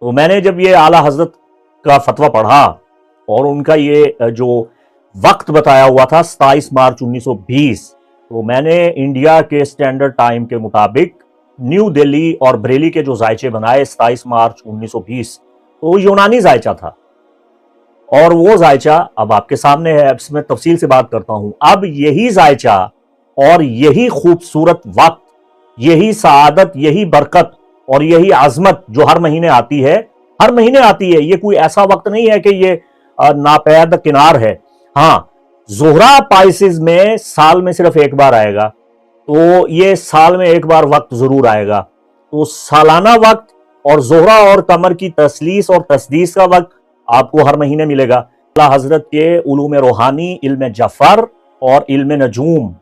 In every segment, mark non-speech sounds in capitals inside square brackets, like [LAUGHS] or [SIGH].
تو میں نے جب یہ اعلیٰ حضرت کا فتویٰ پڑھا اور ان کا یہ جو وقت بتایا ہوا تھا، ستائیس مارچ انیس سو بیس، تو میں نے انڈیا کے سٹینڈرڈ ٹائم کے مطابق نیو دلی اور بریلی کے جو زائچے بنائے ستائیس مارچ انیس سو بیس، تو وہ یونانی زائچہ تھا۔ اور وہ زائچہ اب آپ کے سامنے ہے، اب اس میں تفصیل سے بات کرتا ہوں۔ اب یہی زائچہ اور یہی خوبصورت وقت، یہی سعادت، یہی برکت اور یہی عظمت جو ہر مہینے آتی ہے، ہر مہینے آتی ہے، یہ کوئی ایسا وقت نہیں ہے کہ یہ ناپید کنار ہے۔ ہاں زہرہ پائسز میں سال میں صرف ایک بار آئے گا۔ تو یہ سال میں ایک بار وقت ضرور آئے گا۔ تو سالانہ وقت اور زہرہ اور کمر کی تسلیس اور تسدیس کا وقت آپ کو ہر مہینے ملے گا۔ اللہ حضرت کے علوم روحانی، علم جفر اور علم نجوم،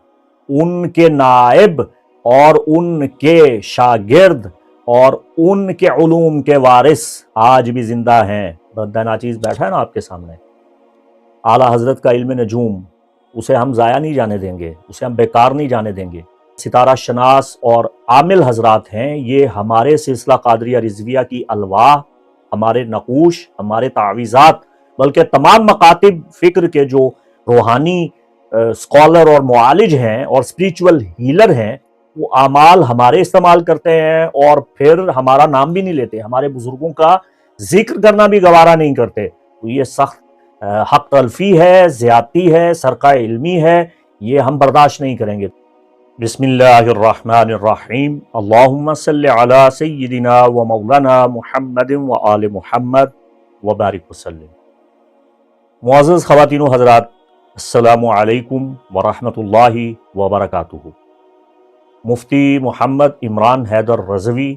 ان کے نائب اور ان کے شاگرد اور ان کے علوم کے وارث آج بھی زندہ ہیں۔ ناچیز بیٹھا ہے نا آپ کے سامنے۔ اعلیٰ حضرت کا علم نجوم، اسے ہم ضائع نہیں جانے دیں گے، اسے ہم بیکار نہیں جانے دیں گے۔ ستارہ شناس اور عامل حضرات ہیں، یہ ہمارے سلسلہ قادریہ رضویہ کی الواح، ہمارے نقوش، ہمارے تعویزات بلکہ تمام مکاتب فکر کے جو روحانی اسکالر اور معالج ہیں اور اسپریچول ہیلر ہیں اعمال ہمارے استعمال کرتے ہیں اور پھر ہمارا نام بھی نہیں لیتے، ہمارے بزرگوں کا ذکر کرنا بھی گوارا نہیں کرتے۔ تو یہ سخت حق تلفی ہے، زیادتی ہے سرقہ علمی ہے، یہ ہم برداشت نہیں کریں گے۔ بسم اللہ الرحمن الرحیم۔ اللہم صلی علی سیدنا و مولانا محمد و آل محمد و بارک وسلم۔ معزز خواتین و حضرات، السلام علیکم ورحمۃ اللہ وبرکاتہ۔ مفتی محمد عمران حیدر رضوی،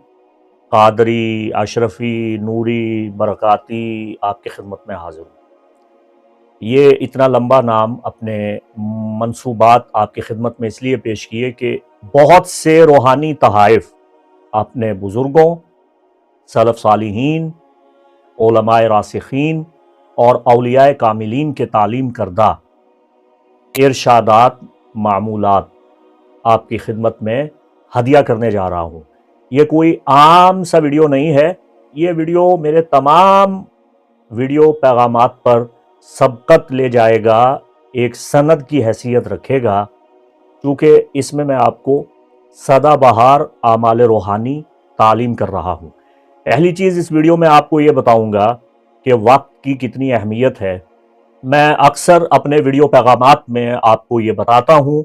قادری، اشرفی، نوری، برکاتی آپ کی خدمت میں حاضر ہوں۔ یہ اتنا لمبا نام اپنے منصوبات آپ کی خدمت میں اس لیے پیش کیے کہ بہت سے روحانی تحائف اپنے بزرگوں صلف صالحین، علماء راسخین اور اولیاء کاملین کے تعلیم کردہ ارشادات، معمولات آپ کی خدمت میں ہدیہ کرنے جا رہا ہوں۔ یہ کوئی عام سا ویڈیو نہیں ہے۔ یہ ویڈیو میرے تمام ویڈیو پیغامات پر سبقت لے جائے گا، ایک سند کی حیثیت رکھے گا۔ کیونکہ اس میں میں آپ کو سدا بہار اعمال روحانی تعلیم کر رہا ہوں۔ پہلی چیز اس ویڈیو میں آپ کو یہ بتاؤں گا کہ وقت کی کتنی اہمیت ہے۔ میں اکثر اپنے ویڈیو پیغامات میں آپ کو یہ بتاتا ہوں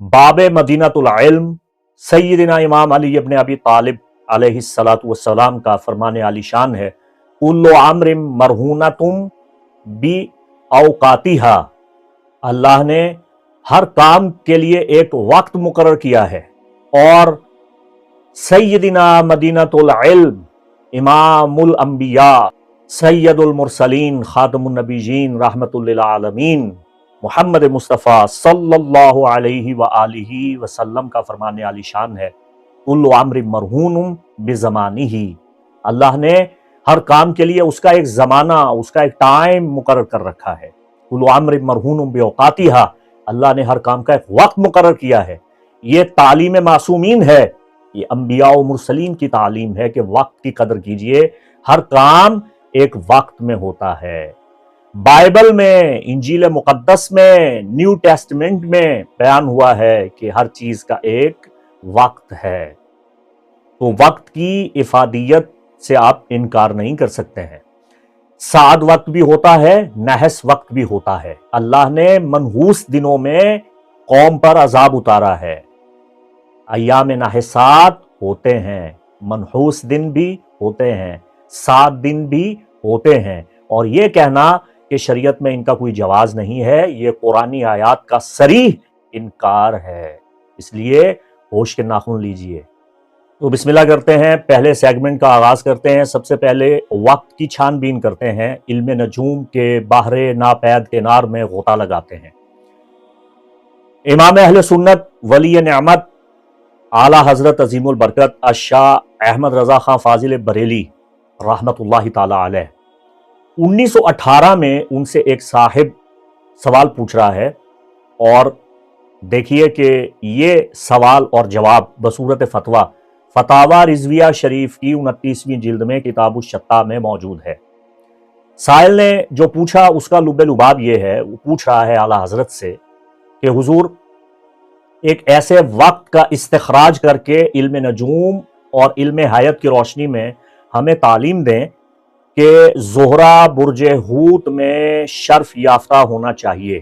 باب مدینہ العلم، سیدنا امام علی ابن ابی طالب علیہ السلام کا فرمان علی شان ہے کلو عامر مرہونہ تم بی اوقاتی اللہ نے ہر کام کے لیے ایک وقت مقرر کیا ہے۔ اور سیدنا مدینہ العلم، امام الانبیاء، سید المرسلین، خاتم النبیین رحمت للعالمین۔ محمد مصطفیٰ صلی اللہ علیہ وآلہ وسلم کا فرمان علی شان ہے۔ کل عمر مرہون بزمانی ہی اللہ نے ہر کام کے لیے اس کا ایک زمانہ، اس کا ایک ٹائم مقرر کر رکھا ہے۔ کل عمر مرہون بیوقاتی اللہ نے ہر کام کا ایک وقت مقرر کیا ہے۔ یہ تعلیم معصومین ہے۔ یہ انبیاء و مرسلین کی تعلیم ہے کہ وقت کی قدر کیجیے۔ ہر کام ایک وقت میں ہوتا ہے۔ بائبل میں، انجیل مقدس میں، نیو ٹیسٹمنٹ میں بیان ہوا ہے کہ ہر چیز کا ایک وقت ہے۔ تو وقت کی افادیت سے آپ انکار نہیں کر سکتے ہیں۔ سعد وقت بھی ہوتا ہے، نحس وقت بھی ہوتا ہے۔ اللہ نے منحوس دنوں میں قوم پر عذاب اتارا ہے۔ ایام نحسات ہوتے ہیں، منحوس دن بھی ہوتے ہیں سات دن بھی ہوتے ہیں۔ اور یہ کہنا کہ شریعت میں ان کا کوئی جواز نہیں ہے، یہ قرآن آیات کا سریح انکار ہے۔ اس لیے ہوش کے ناخن لیجیے۔ تو بسم اللہ کرتے ہیں، پہلے سیگمنٹ کا آغاز کرتے ہیں۔ سب سے پہلے وقت کی چھان بین کرتے ہیں۔ علم نجوم کے باہر ناپید کنار میں غوطہ لگاتے ہیں۔ امام اہل سنت ولی نعمت اعلی حضرت عظیم البرکت اشاہ احمد رضا خان فاضل بریلی رحمت اللہ تعالی علیہ۔ انیس سو اٹھارہ میں ان سے ایک صاحب سوال پوچھ رہا ہے اور دیکھیے کہ یہ سوال اور جواب بصورت فتویٰ فتح رضویہ شریف کی انتیسویں جلد میں کتاب الشتہ میں موجود ہے۔ سائل نے جو پوچھا، اس کا لب لباب یہ ہے، وہ پوچھ رہا ہے اعلیٰ حضرت سے کہ حضور، ایک ایسے وقت کا استخراج کر کے علم نجوم اور علم حیت کی روشنی میں ہمیں تعلیم دیں کہ زہرہ برج ہوت میں شرف یافتہ ہونا چاہیے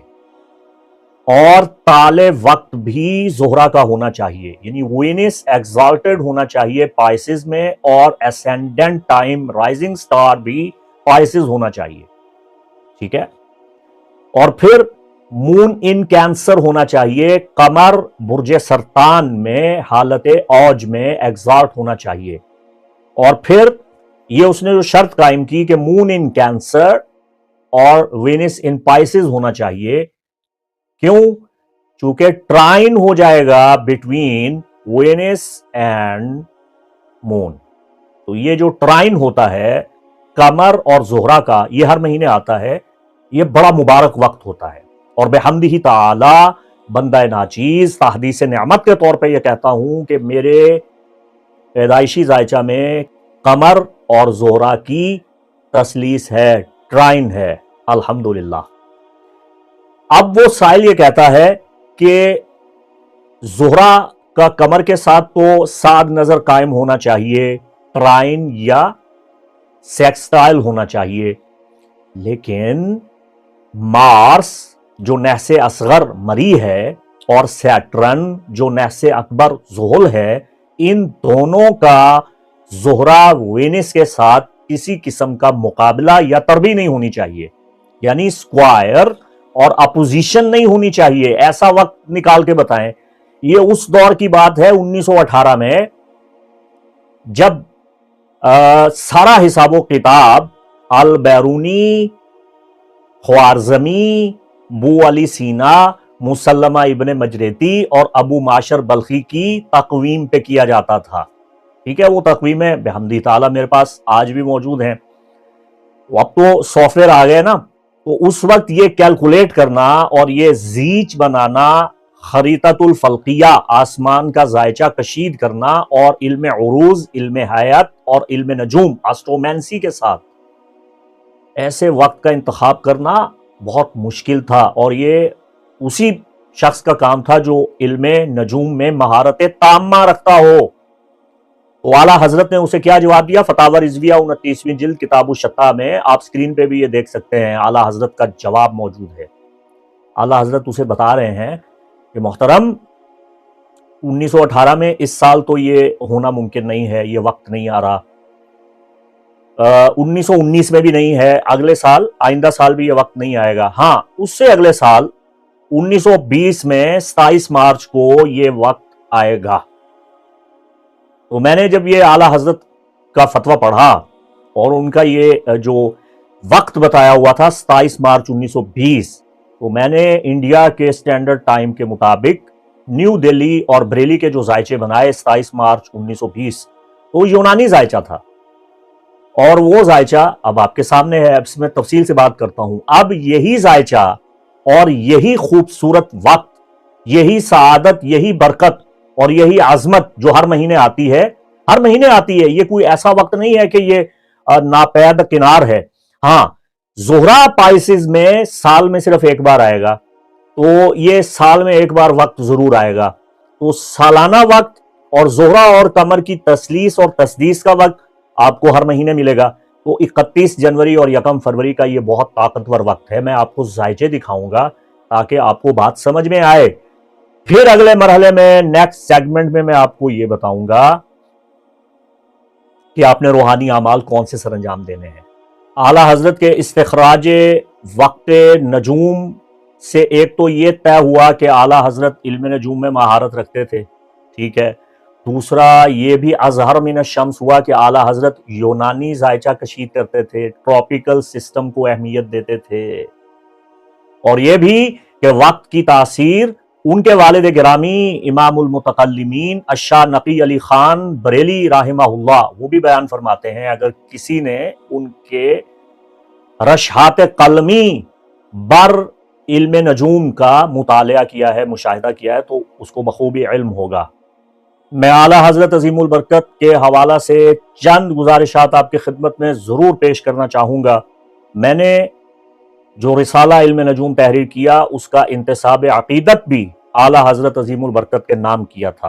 اور تال وقت بھی زہرہ کا ہونا چاہیے یعنی وینس ایگزالٹڈ ہونا چاہیے پائسز میں اور اسینڈنٹ ٹائم رائزنگ سٹار بھی پائسز ہونا چاہیے، ٹھیک ہے؟ اور پھر مون ان کینسر ہونا چاہیے کمر برج سرطان میں حالت اوج میں ایگزالٹ ہونا چاہیے، اور پھر یہ اس نے جو شرط قائم کی کہ مون ان کینسر اور وینس ان پائسز ہونا چاہیے، کیوں؟ چونکہ ٹرائن ہو جائے گا بٹوین وینس اینڈ مون تو یہ جو ٹرائن ہوتا ہے کمر اور زہرا کا، یہ ہر مہینے آتا ہے، یہ بڑا مبارک وقت ہوتا ہے۔ اور بے حمد ہی تعالی، بندہ ناچیز، تحدیث نعمت کے طور پہ یہ کہتا ہوں کہ میرے پیدائشی ذائچہ میں کمر اور زہرا کی تسلیس ہے، ٹرائن ہے۔ الحمدللہ۔ اب وہ سائل یہ کہتا ہے کہ زہرا کا کمر کے ساتھ تو ساد نظر قائم ہونا چاہیے، ٹرائن یا سیکسٹائل ہونا چاہیے۔ لیکن مارس جو نحس اصغر مری ہے اور سیٹرن جو نحس اکبر زحل ہے، ان دونوں کا زہرا وینس کے ساتھ کسی قسم کا مقابلہ یا تربی نہیں ہونی چاہیے۔ یعنی سکوائر اور اپوزیشن نہیں ہونی چاہیے۔ ایسا وقت نکال کے بتائیں۔ یہ اس دور کی بات ہے انیس سو اٹھارہ میں، جب سارا حساب و کتاب البیرونی، خوارزمی، بو علی سینا، مسلمہ ابن مجریتی اور ابو معاشر بلخی کی تقویم پہ کیا جاتا تھا۔ ٹھیک ہے، وہ تقویمیں بحمدی تعالیٰ میرے پاس آج بھی موجود ہیں۔ اب تو سافٹ ویئر آ گئے نا، تو اس وقت یہ کیلکولیٹ کرنا اور یہ زیچ بنانا خریطت الفلقیہ، آسمان کا ذائچہ کشید کرنا اور علم عروض، علم حیات اور علم نجوم آسٹرومینسی کے ساتھ۔ ایسے وقت کا انتخاب کرنا بہت مشکل تھا اور یہ اسی شخص کا کام تھا جو علم نجوم میں مہارت تامہ رکھتا ہو۔ تو اعلیٰ حضرت نے اسے کیا جواب دیا؟ فتح رضویہ انتیسویں جلد کتاب الشتہ میں آپ سکرین پہ بھی یہ دیکھ سکتے ہیں۔ اعلیٰ حضرت کا جواب موجود ہے۔ اعلیٰ حضرت اسے بتا رہے ہیں کہ محترم، انیس سو اٹھارہ میں اس سال تو یہ ہونا ممکن نہیں ہے، یہ وقت نہیں آ رہا۔ انیس سو انیس میں بھی نہیں ہے، اگلے سال، آئندہ سال بھی یہ وقت نہیں آئے گا۔ ہاں اس سے اگلے سال، انیس سو بیس میں ستائیس مارچ کو یہ وقت آئے گا۔ تو میں نے جب یہ اعلیٰ حضرت کا فتویٰ پڑھا اور ان کا یہ جو وقت بتایا ہوا تھا، ستائیس مارچ انیس سو بیس، تو میں نے انڈیا کے سٹینڈرڈ ٹائم کے مطابق نیو دلی اور بریلی کے جو ذائچے بنائے ستائیس مارچ انیس سو بیس، تو یونانی ذائچہ تھا۔ اور وہ ذائچہ اب آپ کے سامنے ہے، اب میں تفصیل سے بات کرتا ہوں۔ اب یہی ذائچہ اور یہی خوبصورت وقت، یہی سعادت، یہی برکت اور یہی عظمت جو ہر مہینے آتی ہے، ہر مہینے آتی ہے، یہ کوئی ایسا وقت نہیں ہے کہ یہ ناپید کنار ہے۔ ہاں زہرا پائسز میں سال میں صرف ایک بار آئے گا۔ تو یہ سال میں ایک بار وقت ضرور آئے گا۔ تو سالانہ وقت اور زہرا اور کمر کی تسلیس اور تسدیس کا وقت آپ کو ہر مہینے ملے گا۔ تو اکتیس جنوری اور یکم فروری کا یہ بہت طاقتور وقت ہے۔ میں آپ کو ذائچے دکھاؤں گا تاکہ آپ کو بات سمجھ میں آئے۔ پھر اگلے مرحلے میں نیکسٹ سیگمنٹ میں میں آپ کو یہ بتاؤں گا کہ آپ نے روحانی اعمال کون سے سر انجام دینے ہیں۔ اعلیٰ حضرت کے استخراج وقت نجوم سے ایک تو یہ طے ہوا کہ اعلیٰ حضرت علم نجوم میں مہارت رکھتے تھے، ٹھیک ہے۔ دوسرا یہ بھی اظہر من الشمس ہوا کہ اعلیٰ حضرت یونانی ذائچہ کشید کرتے تھے ٹراپیکل سسٹم کو اہمیت دیتے تھے۔ اور یہ بھی کہ وقت کی تاثیر ان کے والد گرامی امام المتقلمین اشاہ نقی علی خان بریلی رحمہ اللہ، وہ بھی بیان فرماتے ہیں، اگر کسی نے ان کے رشحات قلمی بر علم نجوم کا مطالعہ کیا ہے، مشاہدہ کیا ہے، تو اس کو بخوبی علم ہوگا۔ میں اعلیٰ حضرت عظیم البرکت کے حوالہ سے چند گزارشات آپ کی خدمت میں ضرور پیش کرنا چاہوں گا۔ میں نے جو رسالہ علم نجوم تحریر کیا، اس کا انتصاب عقیدت بھی اعلیٰ حضرت عظیم البرکت کے نام کیا تھا۔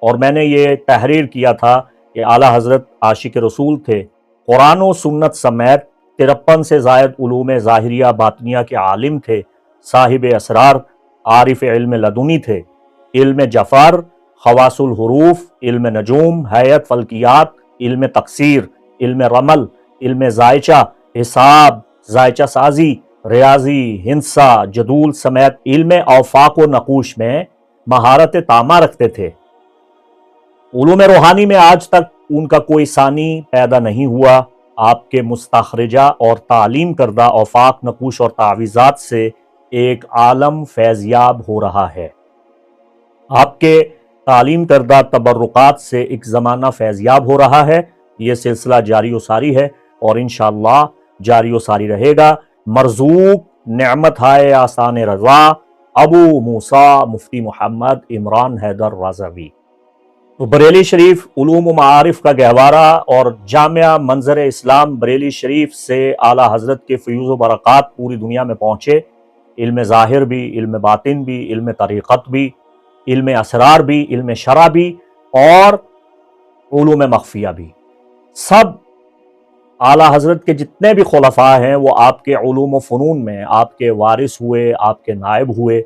اور میں نے یہ تحریر کیا تھا کہ اعلیٰ حضرت عاشق رسول تھے۔ قرآن و سنت سمیت ترپن سے زائد علوم ظاہریہ باطنیہ کے عالم تھے۔ صاحب اسرار عارف علم لدنی تھے۔ علم جفر خواص الحروف، علم نجوم حیت فلکیات، علم تقسیر علم رمل، علم ذائچہ حساب ذائچہ سازی ریاضی، ہنسا، جدول سمیت علم اوفاق و نقوش میں مہارت تامہ رکھتے تھے۔ علوم روحانی میں آج تک ان کا کوئی ثانی پیدا نہیں ہوا۔ آپ کے مستخرجہ اور تعلیم کردہ اوفاق، نقوش اور تعویزات سے ایک عالم فیضیاب ہو رہا ہے۔ آپ کے تعلیم کردہ تبرکات سے ایک زمانہ فیضیاب ہو رہا ہے۔ یہ سلسلہ جاری و ساری ہے اور انشاءاللہ جاری و ساری رہے گا۔ مرزوق، نعمت ہائے آسان رضا، ابو موسیٰ، مفتی محمد عمران حیدر رضوی۔ تو بریلی شریف علوم و معارف کا گہوارہ اور جامعہ منظر اسلام بریلی شریف سے اعلیٰ حضرت کے فیوز و برکات پوری دنیا میں پہنچے۔ علم ظاہر بھی، علم باطن بھی، علم طریقت بھی، علم اسرار بھی، علم شرع بھی اور علوم مخفیہ بھی۔ سب اعلیٰ حضرت کے جتنے بھی خلفاء ہیں، وہ آپ کے علوم و فنون میں، آپ کے وارث ہوئے، آپ کے نائب ہوئے۔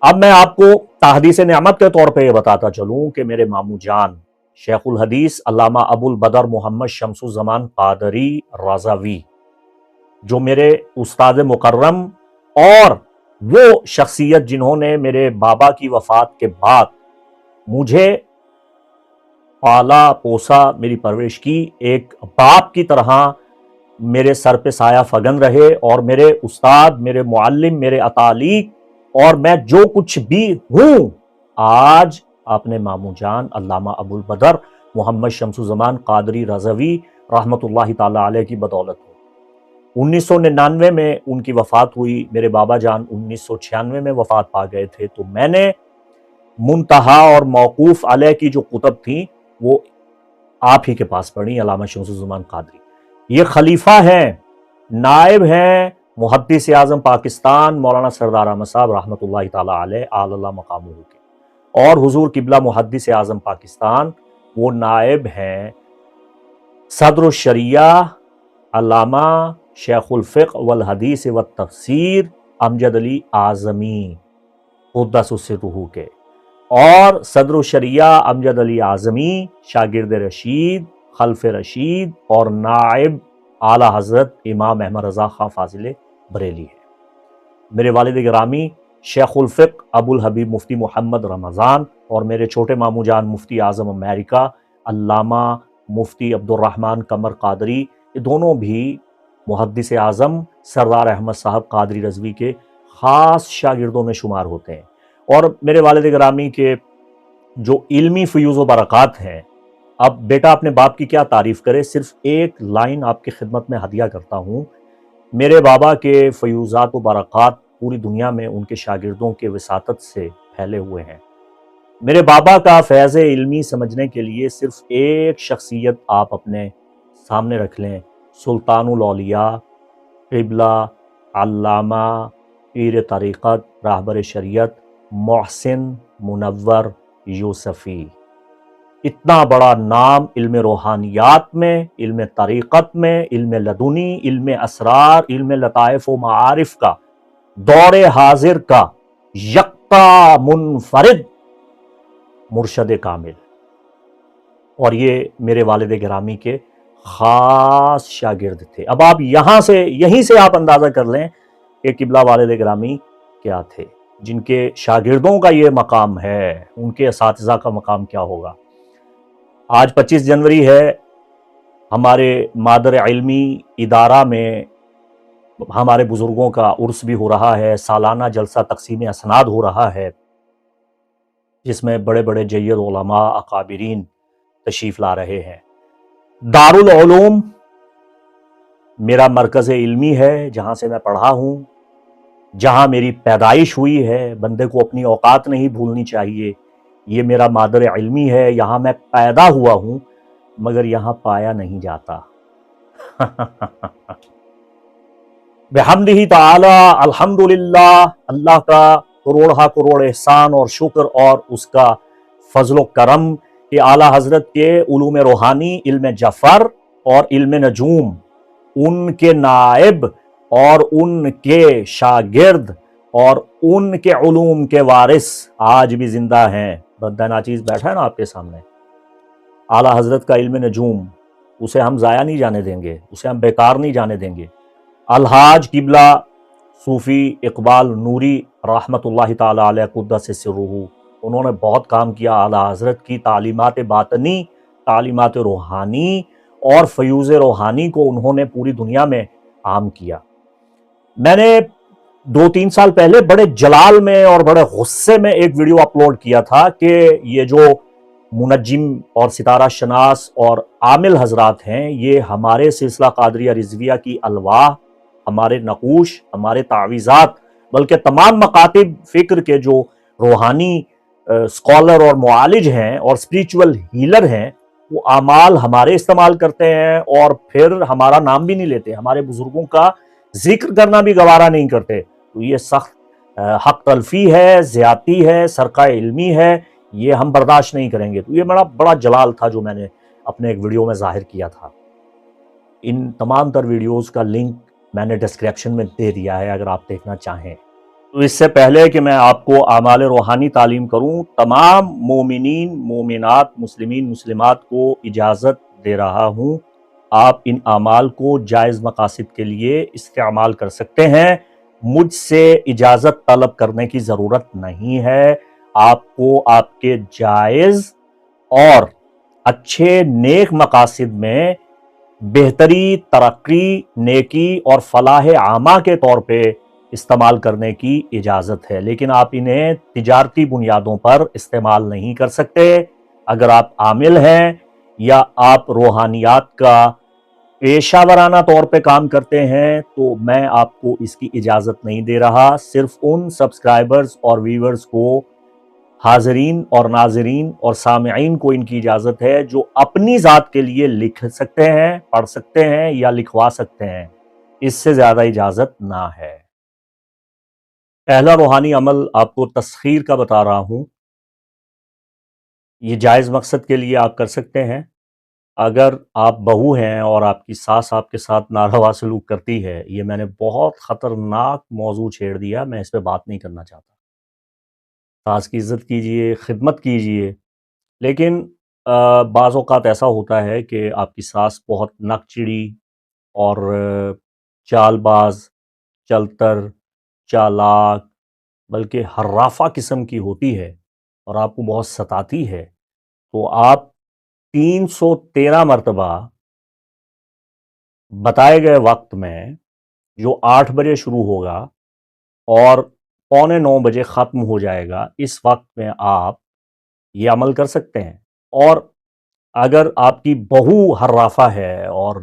اب میں آپ کو تحدیث نعمت کے طور پہ یہ بتاتا چلوں کہ میرے مامو جان، شیخ الحدیث علامہ ابو البدر محمد شمس الزمان قادری رضاوی جو میرے استاد مکرم اور وہ شخصیت جنہوں نے میرے بابا کی وفات کے بعد مجھے پالا پوسا میری پرورش کی، ایک باپ کی طرح میرے سر پہ سایہ فگن رہے اور میرے استاد، میرے معلم، میرے اطالیق اور میں جو کچھ بھی ہوں، آج اپنے مامو جان علامہ ابو البدر محمد شمس الزمان قادری رضوی رحمت اللہ تعالیٰ علیہ کی بدولت ہوں انیس سو ننانوے میں ان کی وفات ہوئی، میرے بابا جان انیس سو چھیانوے میں وفات پا گئے تھے، تو میں نے منتہا اور موقوف علیہ کی جو کتب تھیں وہ آپ ہی کے پاس پڑھی علامہ شمس الزمان قادری۔ یہ خلیفہ ہیں، نائب ہیں محدث اعظم پاکستان، مولانا سردار احمد صاحب رحمۃ اللہ تعالیٰ علیہ، آل اللہ مقام کے۔ اور حضور قبلہ محدث اعظم پاکستان، وہ نائب ہیں صدر الشریعہ، علامہ شیخ الفق والحدیث والتفسیر، امجد علی اعظمی، قدس السروح کے۔ اور صدر الشریعہ امجد علی اعظمی، شاگرد رشید، خلف رشید اور نائب اعلیٰ حضرت امام احمد رضا خان فاضل بریلی ہے میرے والد گرامی، شیخ الفق ابو الحبیب مفتی محمد رمضان اور میرے چھوٹے مامو جان مفتی اعظم امریکہ، علامہ مفتی عبد الرحمن قمر قادری، یہ دونوں بھی محدث اعظم سردار احمد صاحب قادری رضوی کے خاص شاگردوں میں شمار ہوتے ہیں۔ اور میرے والد گرامی کے جو علمی فیوز و برکات ہیں، اب بیٹا اپنے باپ کی کیا تعریف کرے؟ صرف ایک لائن آپ کی خدمت میں ہدیہ کرتا ہوں۔ میرے بابا کے فیوزات و برکات پوری دنیا میں ان کے شاگردوں کے وساطت سے پھیلے ہوئے ہیں۔ میرے بابا کا فیض علمی سمجھنے کے لیے صرف ایک شخصیت آپ اپنے سامنے رکھ لیں۔ سلطان الاولیاء، قبلہ، علامہ، پیر طریقت، راہبر شریعت محسن منور یوسفی۔ اتنا بڑا نام علم روحانیات میں، علم طریقت میں، علم لدنی، علم اسرار، علم لطائف و معارف کا، دور حاضر کا یکتا منفرد مرشد کامل۔ اور یہ میرے والد گرامی کے خاص شاگرد تھے۔ اب آپ یہاں سے، یہیں سے آپ اندازہ کر لیں کہ قبلہ والد گرامی کیا تھے۔ جن کے شاگردوں کا یہ مقام ہے، ان کے اساتذہ کا مقام کیا ہوگا؟ آج پچیس جنوری ہے، ہمارے مادر علمی ادارہ میں ہمارے بزرگوں کا عرس بھی ہو رہا ہے، سالانہ جلسہ تقسیم اسناد ہو رہا ہے، جس میں بڑے بڑے جید علماء، اکابرین تشریف لا رہے ہیں۔ دارالعلوم میرا مرکز علمی ہے، جہاں سے میں پڑھا ہوں۔ جہاں میری پیدائش ہوئی ہے، بندے کو اپنی اوقات نہیں بھولنی چاہیے۔ یہ میرا مادر علمی ہے، یہاں میں پیدا ہوا ہوں، مگر یہاں پایا نہیں جاتا۔ [LAUGHS] بحمدہ تعالی، الحمدللہ، اللہ کا کروڑا کروڑ احسان اور شکر اور اس کا فضل و کرم کہ اعلیٰ حضرت کے علوم روحانی، علم جفر اور علم نجوم، ان کے نائب اور ان کے شاگرد اور ان کے علوم کے وارث آج بھی زندہ ہیں۔ بندہ ناچیز بیٹھا ہے نا آپ کے سامنے۔ اعلیٰ حضرت کا علم نجوم، اسے ہم ضائع نہیں جانے دیں گے، اسے ہم بیکار نہیں جانے دیں گے۔ الحاج قبلہ صوفی اقبال نوری رحمت اللہ تعالیٰ علیہ قدس سے سروح انہوں نے بہت کام کیا۔ اعلیٰ حضرت کی تعلیمات باطنی، تعلیمات روحانی اور فیوز روحانی کو انہوں نے پوری دنیا میں عام کیا۔ میں نے دو تین سال پہلے بڑے جلال میں اور بڑے غصے میں ایک ویڈیو اپلوڈ کیا تھا کہ یہ جو منجم اور ستارہ شناس اور عامل حضرات ہیں، یہ ہمارے سلسلہ قادریہ رضویہ کی الواح، ہمارے نقوش، ہمارے تعویزات بلکہ تمام مکاتب فکر کے جو روحانی اسکالر اور معالج ہیں اور اسپریچول ہیلر ہیں، وہ اعمال ہمارے استعمال کرتے ہیں اور پھر ہمارا نام بھی نہیں لیتے، ہمارے بزرگوں کا ذکر کرنا بھی گوارا نہیں کرتے۔ تو یہ سخت حق تلفی ہے، زیادتی ہے سرقہ علمی ہے، یہ ہم برداشت نہیں کریں گے۔ تو یہ بڑا بڑا جلال تھا جو میں نے اپنے ایک ویڈیو میں ظاہر کیا تھا۔ ان تمام تر ویڈیوز کا لنک میں نے ڈسکرپشن میں دے دیا ہے، اگر آپ دیکھنا چاہیں۔ تو اس سے پہلے کہ میں آپ کو اعمال روحانی تعلیم کروں، تمام مومنین، مومنات، مسلمین، مسلمات کو اجازت دے رہا ہوں۔ آپ ان اعمال کو جائز مقاصد کے لیے استعمال کر سکتے ہیں۔ مجھ سے اجازت طلب کرنے کی ضرورت نہیں ہے۔ آپ کو آپ کے جائز اور اچھے نیک مقاصد میں بہتری، ترقی، نیکی اور فلاح عامہ کے طور پہ استعمال کرنے کی اجازت ہے۔ لیکن آپ انہیں تجارتی بنیادوں پر استعمال نہیں کر سکتے۔ اگر آپ عامل ہیں یا آپ روحانیات کا پیشہ ورانہ طور پہ کام کرتے ہیں تو میں آپ کو اس کی اجازت نہیں دے رہا۔ صرف ان سبسکرائبرز اور ویورز کو حاضرین اور ناظرین اور سامعین کو ان کی اجازت ہے جو اپنی ذات کے لیے لکھ سکتے ہیں، پڑھ سکتے ہیں یا لکھوا سکتے ہیں۔ اس سے زیادہ اجازت نہ ہے۔ پہلا روحانی عمل آپ کو تسخیر کا بتا رہا ہوں۔ یہ جائز مقصد کے لیے آپ کر سکتے ہیں۔ اگر آپ بہو ہیں اور آپ کی ساس آپ کے ساتھ ناروا سلوک کرتی ہے، یہ میں نے بہت خطرناک موضوع چھیڑ دیا، میں اس پہ بات نہیں کرنا چاہتا۔ ساس کی عزت کیجیے خدمت کیجیے لیکن بعض اوقات ایسا ہوتا ہے کہ آپ کی ساس بہت نک چڑی اور چال باز، چلتر، چالاک، بلکہ حرافہ قسم کی ہوتی ہے اور آپ کو بہت ستاتی ہے۔ تو آپ تین سو تیرہ مرتبہ بتائے گئے وقت میں جو آٹھ بجے شروع ہوگا اور پونے نو بجے ختم ہو جائے گا، اس وقت میں آپ یہ عمل کر سکتے ہیں۔ اور اگر آپ کی بہو حرافہ ہے اور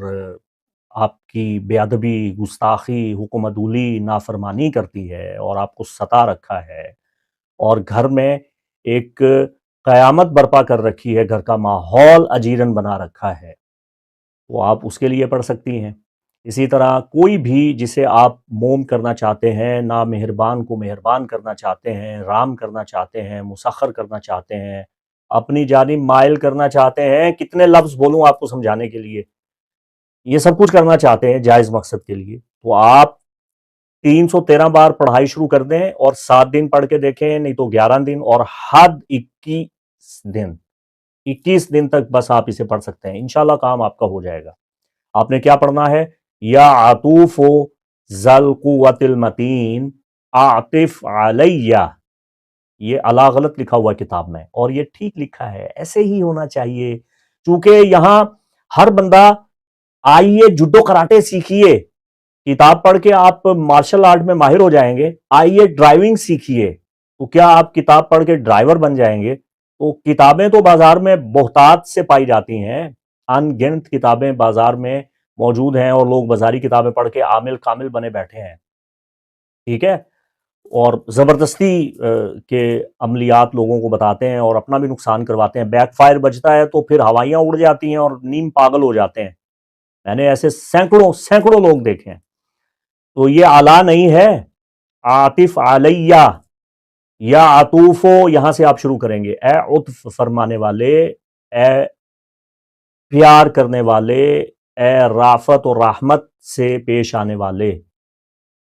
آپ کی بے ادبی گستاخی حکمدولی نافرمانی کرتی ہے اور آپ کو ستا رکھا ہے اور گھر میں ایک قیامت برپا کر رکھی ہے، گھر کا ماحول اجیرن بنا رکھا ہے۔ وہ آپ اس کے لیے پڑھ سکتی ہیں۔ اسی طرح کوئی بھی جسے آپ موم کرنا چاہتے ہیں نا مہربان کو مہربان کرنا چاہتے ہیں، رام کرنا چاہتے ہیں، مسخر کرنا چاہتے ہیں، اپنی جانب مائل کرنا چاہتے ہیں، کتنے لفظ بولوں آپ کو سمجھانے کے لیے؟ یہ سب کچھ کرنا چاہتے ہیں جائز مقصد کے لیے۔ تو آپ تین سو تیرہ بار پڑھائی شروع کر دیں اور سات دن پڑھ کے دیکھیں، نہیں تو گیارہ دن اور حد اکیس دن، اکیس دن تک بس آپ اسے پڑھ سکتے ہیں۔ انشاءاللہ کام آپ کا ہو جائے گا۔ آپ نے کیا پڑھنا ہے؟ یا عطوف و ذل قوت المتین عاطف علیہ۔ یہ اللہ غلط لکھا ہوا کتاب میں، اور یہ ٹھیک لکھا ہے۔ ایسے ہی ہونا چاہیے۔ چونکہ یہاں ہر بندہ آئیے جڈو کراٹے سیکھیے۔ کتاب پڑھ کے آپ مارشل آرٹ میں ماہر ہو جائیں گے۔ آئیے ڈرائیونگ سیکھیے۔ تو کیا آپ کتاب پڑھ کے ڈرائیور بن جائیں گے؟ تو کتابیں تو بازار میں بہتات سے پائی جاتی ہیں۔ ان گنت کتابیں بازار میں موجود ہیں اور لوگ بازاری کتابیں پڑھ کے عامل کامل بنے بیٹھے ہیں۔ ٹھیک ہے؟ اور زبردستی کے عملیات لوگوں کو بتاتے ہیں اور اپنا بھی نقصان کرواتے ہیں۔ بیک فائر بجتا ہے تو پھر ہوائیاں اڑ جاتی ہیں اور نیم پاگل ہو جاتے ہیں۔ میں نے ایسے سینکڑوں سینکڑوں لوگ دیکھے ہیں۔ تو یہ اعلیٰ نہیں ہے۔ عاطف علیہ یا عطوفو، یہاں سے آپ شروع کریں گے۔ اے عطف فرمانے والے، اے پیار کرنے والے، اے رافت و رحمت سے پیش آنے والے۔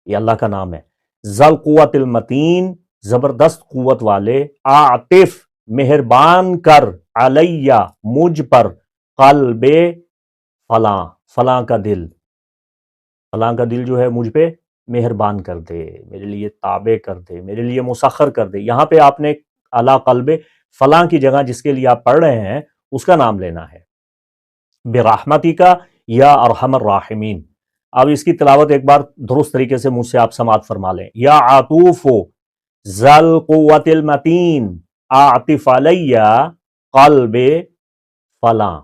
یہ اللہ کا نام ہے۔ ذل قوت المتین، زبردست قوت والے۔ عاطف مہربان کر، علیہ، مجھ پر، قلب فلاں فلاں کا دل۔ فلاں کا دل جو ہے مجھ پہ۔ مہربان کر دے، میرے لیے تابع کر دے، میرے لیے مسخر کر دے۔ یہاں پہ آپ نے اللہ قلب فلاں کی جگہ جس کے لیے آپ پڑھ رہے ہیں، اس کا نام لینا ہے۔ برحمتی کا یا ارحم الراحمین۔ اب اس کی تلاوت ایک بار درست طریقے سے مجھ سے آپ سماعت فرما لیں۔ یا عطوف ذل قوت المتین عاطف علیہ قلب فلاں۔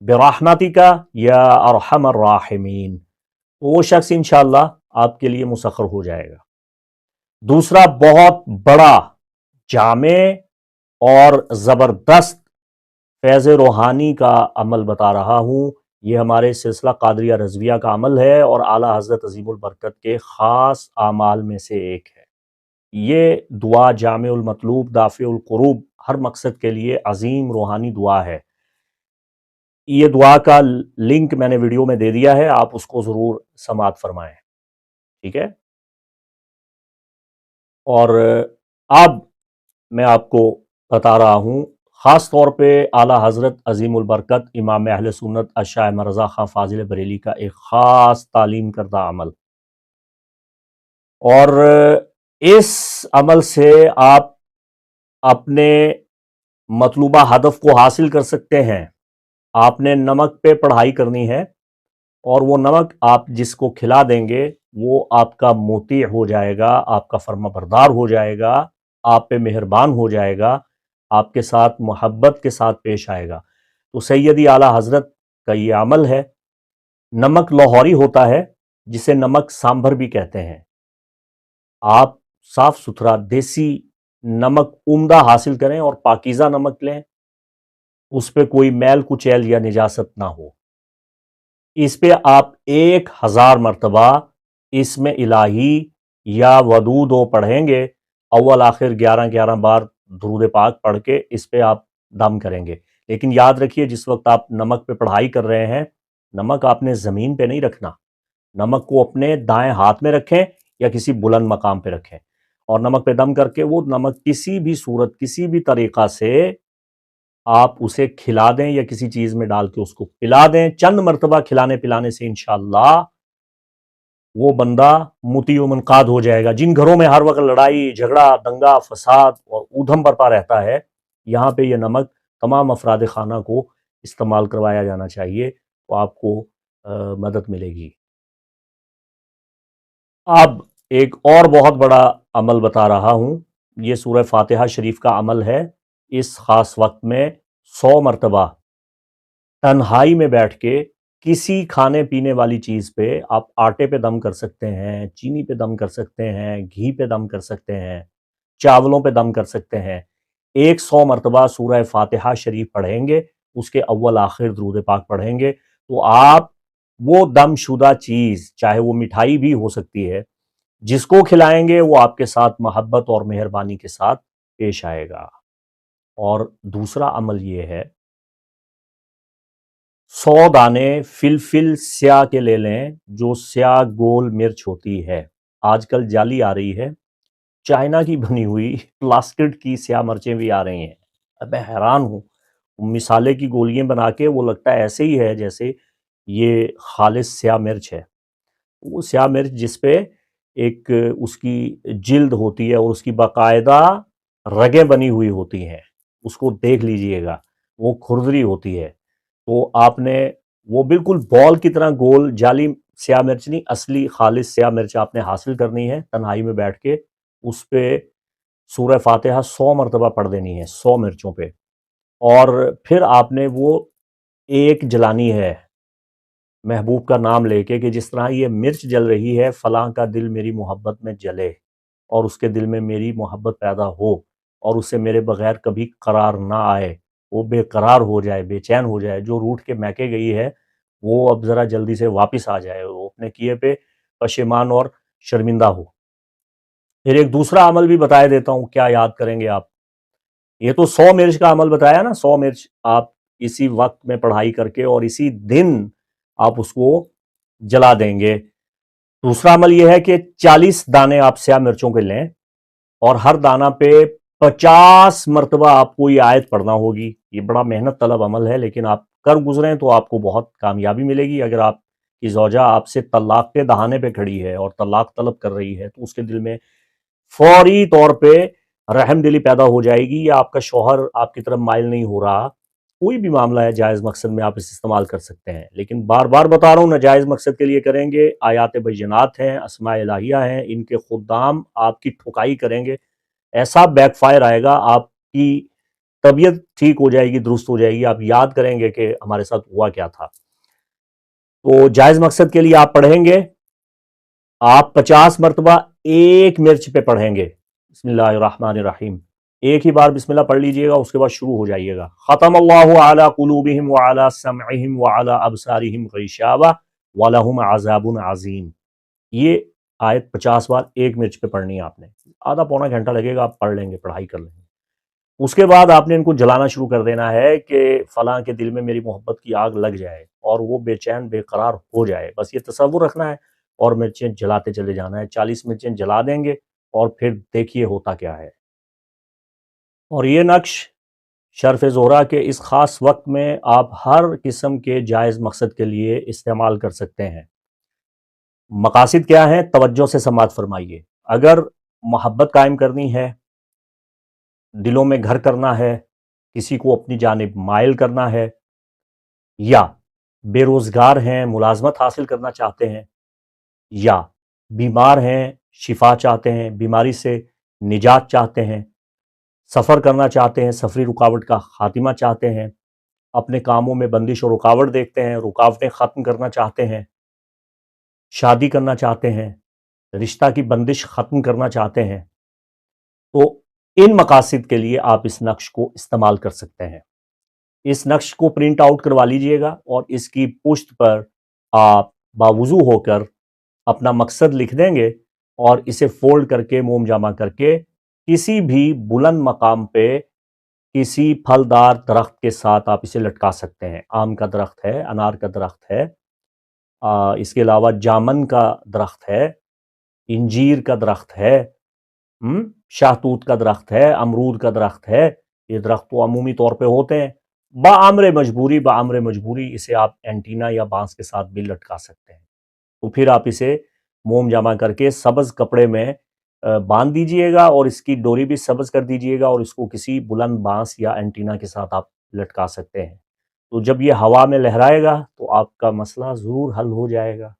برحمتی کا یا ارحم الراحمین۔ وہ شخص انشاءاللہ آپ کے لیے مسخر ہو جائے گا۔ دوسرا، بہت بڑا جامع اور زبردست فیض روحانی کا عمل بتا رہا ہوں۔ یہ ہمارے سلسلہ قادریہ رضویہ کا عمل ہے اور اعلیٰ حضرت عظیم البرکت کے خاص اعمال میں سے ایک ہے۔ یہ دعا جامع المطلوب، دافع القروب ہر مقصد کے لیے عظیم روحانی دعا ہے۔ یہ دعا کا لنک میں نے ویڈیو میں دے دیا ہے، آپ اس کو ضرور سماعت فرمائیں۔ ٹھیک ہے؟ اور اب میں آپ کو بتا رہا ہوں، خاص طور پہ اعلیٰ حضرت عظیم البرکت امام اہل سنت اشاہ مرضا خان فاضل بریلی کا ایک خاص تعلیم کردہ عمل۔ اور اس عمل سے آپ اپنے مطلوبہ ہدف کو حاصل کر سکتے ہیں۔ آپ نے نمک پہ پڑھائی کرنی ہے۔ اور وہ نمک آپ جس کو کھلا دیں گے، وہ آپ کا موتی ہو جائے گا، آپ کا فرما بردار ہو جائے گا، آپ پہ مہربان ہو جائے گا، آپ کے ساتھ محبت کے ساتھ پیش آئے گا۔ تو سیدی اعلیٰ حضرت کا یہ عمل ہے، نمک لاہوری ہوتا ہے، جسے نمک سامبھر بھی کہتے ہیں۔ آپ صاف ستھرا دیسی نمک عمدہ حاصل کریں اور پاکیزہ نمک لیں، اس پہ کوئی میل کچیل یا نجاست نہ ہو۔ اس پہ آپ ایک ہزار مرتبہ اس میں الہی یا ودود و پڑھیں گے، اول، آخر، گیارہ گیارہ بار درود پاک پڑھ کے اس پہ آپ دم کریں گے۔ لیکن یاد رکھیے، جس وقت آپ نمک پہ پڑھائی کر رہے ہیں، نمک آپ نے زمین پہ نہیں رکھنا۔ نمک کو اپنے دائیں ہاتھ میں رکھیں یا کسی بلند مقام پہ رکھیں۔ اور نمک پہ دم کر کے وہ نمک کسی بھی صورت، کسی بھی طریقہ سے آپ اسے کھلا دیں یا کسی چیز میں ڈال کے اس کو پلا دیں، چند مرتبہ کھلانے پلانے سے انشاءاللہ وہ بندہ متی و منقاد ہو جائے گا۔ جن گھروں میں ہر وقت لڑائی، جھگڑا، دنگا، فساد اور ادھم برپا رہتا ہے، یہاں پہ یہ نمک تمام افراد خانہ کو استعمال کروایا جانا چاہیے، تو آپ کو مدد ملے گی۔ اب ایک اور بہت بڑا عمل بتا رہا ہوں۔ یہ سورہ فاتحہ شریف کا عمل ہے۔ اس خاص وقت میں سو مرتبہ تنہائی میں بیٹھ کے کسی کھانے پینے والی چیز پہ آپ آٹے پہ دم کر سکتے ہیں، چینی پہ دم کر سکتے ہیں، گھی پہ دم کر سکتے ہیں، چاولوں پہ دم کر سکتے ہیں۔ ایک سو مرتبہ سورہ فاتحہ شریف پڑھیں گے، اس کے اول آخر درود پاک پڑھیں گے۔ تو آپ وہ دم شدہ چیز، چاہے وہ مٹھائی بھی ہو سکتی ہے، جس کو کھلائیں گے، وہ آپ کے ساتھ محبت اور مہربانی کے ساتھ پیش آئے گا۔ اور دوسرا عمل یہ ہے، سو دانے فل فل سیاہ کے لے لیں جو سیاہ گول مرچ ہوتی ہے۔ آج کل جالی آ رہی ہے۔ چائنا کی بنی ہوئی پلاسٹک کی سیاہ مرچیں بھی آ رہی ہیں۔ اب میں حیران ہوں۔ مثالے کی گولیاں بنا کے وہ لگتا ہے ایسے ہی ہے جیسے یہ خالص سیاہ مرچ ہے۔ وہ سیاہ مرچ جس پہ ایک اس کی جلد ہوتی ہے اور اس کی باقاعدہ رگیں بنی ہوئی ہوتی ہیں۔ اس کو دیکھ لیجیے گا۔ وہ کھردری ہوتی ہے۔ تو آپ نے وہ بالکل بال کی طرح گول جالی سیاہ مرچ نہیں، اصلی خالص سیاہ مرچ آپ نے حاصل کرنی ہے، تنہائی میں بیٹھ کے اس پہ سورہ فاتحہ سو مرتبہ پڑھ دینی ہے، سو مرچوں پہ۔ اور پھر آپ نے وہ ایک جلانی ہے محبوب کا نام لے کے کہ جس طرح یہ مرچ جل رہی ہے، فلاں کا دل میری محبت میں جلے اور اس کے دل میں میری محبت پیدا ہو۔ اور اسے میرے بغیر کبھی قرار نہ آئے۔ وہ بے قرار ہو جائے، بے چین ہو جائے، جو روٹ کے میکے گئی ہے، وہ اب ذرا جلدی سے واپس آ جائے۔ وہ اپنے کیے پہ پشیمان اور شرمندہ ہو۔ پھر ایک دوسرا عمل بھی بتایا دیتا ہوں، کیا یاد کریں گے آپ؟ یہ تو سو مرچ کا عمل بتایا نا، سو مرچ آپ اسی وقت میں پڑھائی کر کے اور اسی دن آپ اس کو جلا دیں گے۔ دوسرا عمل یہ ہے کہ چالیس دانے آپ سیاہ مرچوں کے لیں اور ہر دانہ پہ پچاس مرتبہ آپ کو یہ آیت پڑھنا ہوگی۔ یہ بڑا محنت طلب عمل ہے، لیکن آپ کر گزریں تو آپ کو بہت کامیابی ملے گی۔ اگر آپ کی زوجہ آپ سے طلاق کے دہانے پہ کھڑی ہے اور طلاق طلب کر رہی ہے تو اس کے دل میں فوری طور پہ رحم دلی پیدا ہو جائے گی، یا آپ کا شوہر آپ کی طرف مائل نہیں ہو رہا، کوئی بھی معاملہ ہے، جائز مقصد میں آپ اس استعمال کر سکتے ہیں۔ لیکن بار بار بتا رہا ہوں، ناجائز مقصد کے لیے کریں گے، آیات بینات ہیں، اسماء الہیہ ہیں، ان کے خدام آپ کی ٹھکائی کریں گے۔ ایسا بیک فائر آئے گا، آپ کی طبیعت ٹھیک ہو جائے گی، درست ہو جائے گی، آپ یاد کریں گے کہ ہمارے ساتھ ہوا کیا تھا۔ تو جائز مقصد کے لیے آپ پڑھیں گے۔ آپ پچاس مرتبہ ایک مرچ پہ پڑھیں گے۔ بسم اللہ الرحمن الرحیم۔ ایک ہی بار بسم اللہ پڑھ لیجیے گا، اس کے بعد شروع ہو جائیے گا۔ ختم اللہ علی قلوبہم وعلی سمعہم وعلی ابصارہم غیشاوہ ولہم عذاب عظیم۔ یہ آیت پچاس بار ایک مرچ پہ پڑھنی ہے آپ نے۔ آدھا پونا گھنٹہ لگے گا، آپ پڑھ لیں گے، پڑھائی کر لیں گے۔ اس کے بعد آپ نے ان کو جلانا شروع کر دینا ہے کہ فلاں کے دل میں میری محبت کی آگ لگ جائے اور وہ بے چین، بے قرار ہو جائے۔ بس یہ تصور رکھنا ہے اور مرچیں جلاتے چلے جانا ہے۔ چالیس مرچیں جلا دیں گے اور پھر دیکھیے ہوتا کیا ہے۔ اور یہ نقش شرف زہرہ کے اس خاص وقت میں آپ ہر قسم کے جائز مقصد کے لیے استعمال کر سکتے ہیں۔ مقاصد کیا ہیں؟ توجہ سے سماعت فرمائیے۔ اگر محبت قائم کرنی ہے، دلوں میں گھر کرنا ہے، کسی کو اپنی جانب مائل کرنا ہے، یا بے روزگار ہیں، ملازمت حاصل کرنا چاہتے ہیں، یا بیمار ہیں، شفا چاہتے ہیں، بیماری سے نجات چاہتے ہیں، سفر کرنا چاہتے ہیں، سفری رکاوٹ کا خاتمہ چاہتے ہیں، اپنے کاموں میں بندش اور رکاوٹ دیکھتے ہیں، رکاوٹیں ختم کرنا چاہتے ہیں، شادی کرنا چاہتے ہیں رشتہ کی بندش ختم کرنا چاہتے ہیں، تو ان مقاصد کے لیے آپ اس نقش کو استعمال کر سکتے ہیں۔ اس نقش کو پرنٹ آؤٹ کروا لیجیے گا اور اس کی پشت پر آپ باوضو ہو کر اپنا مقصد لکھ دیں گے اور اسے فولڈ کر کے موم جامع کر کے کسی بھی بلند مقام پہ کسی پھلدار درخت کے ساتھ آپ اسے لٹکا سکتے ہیں۔ آم کا درخت ہے، انار کا درخت ہے اس کے علاوہ جامن کا درخت ہے۔ انجیر کا درخت ہے شاہتوت کا درخت ہے، امرود کا درخت ہے، یہ درخت تو عمومی طور پہ ہوتے ہیں۔ بعمر مجبوری بعمر مجبوری اسے آپ اینٹینا یا بانس کے ساتھ بھی لٹکا سکتے ہیں۔ تو پھر آپ اسے موم جمع کر کے سبز کپڑے میں باندھ دیجیے گا اور اس کی ڈوری بھی سبز کر دیجیے گا اور اس کو کسی بلند بانس یا اینٹینا کے ساتھ آپ لٹکا سکتے ہیں۔ تو جب یہ ہوا میں لہرائے گا تو آپ کا مسئلہ ضرور حل ہو جائے گا۔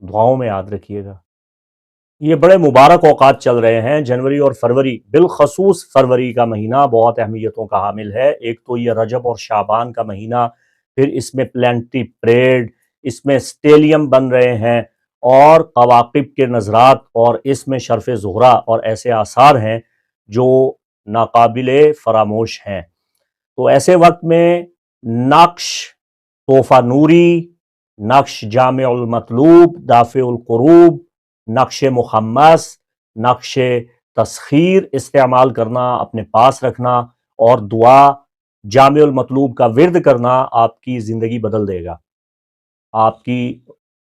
دعاؤں میں یاد رکھیے گا۔ یہ بڑے مبارک اوقات چل رہے ہیں۔ جنوری اور فروری، بالخصوص فروری کا مہینہ بہت اہمیتوں کا حامل ہے۔ ایک تو یہ رجب اور شابان کا مہینہ، پھر اس میں پلینٹی پریڈ، اس میں سٹیلیم بن رہے ہیں اور قواقب کے نظرات اور اس میں شرف زہرہ اور ایسے آثار ہیں جو ناقابل فراموش ہیں۔ تو ایسے وقت میں نقش توفہ نوری، نقش جامع المطلوب، دافع القروب نقش محمس نقش تسخیر استعمال کرنا، اپنے پاس رکھنا اور دعا جامع المطلوب کا ورد کرنا آپ کی زندگی بدل دے گا۔ آپ کی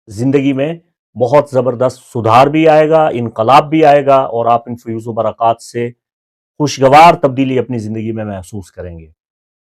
زندگی میں بہت زبردست سدھار بھی آئے گا، انقلاب بھی آئے گا اور آپ ان فیوز و برکات سے خوشگوار تبدیلی اپنی زندگی میں محسوس کریں گے۔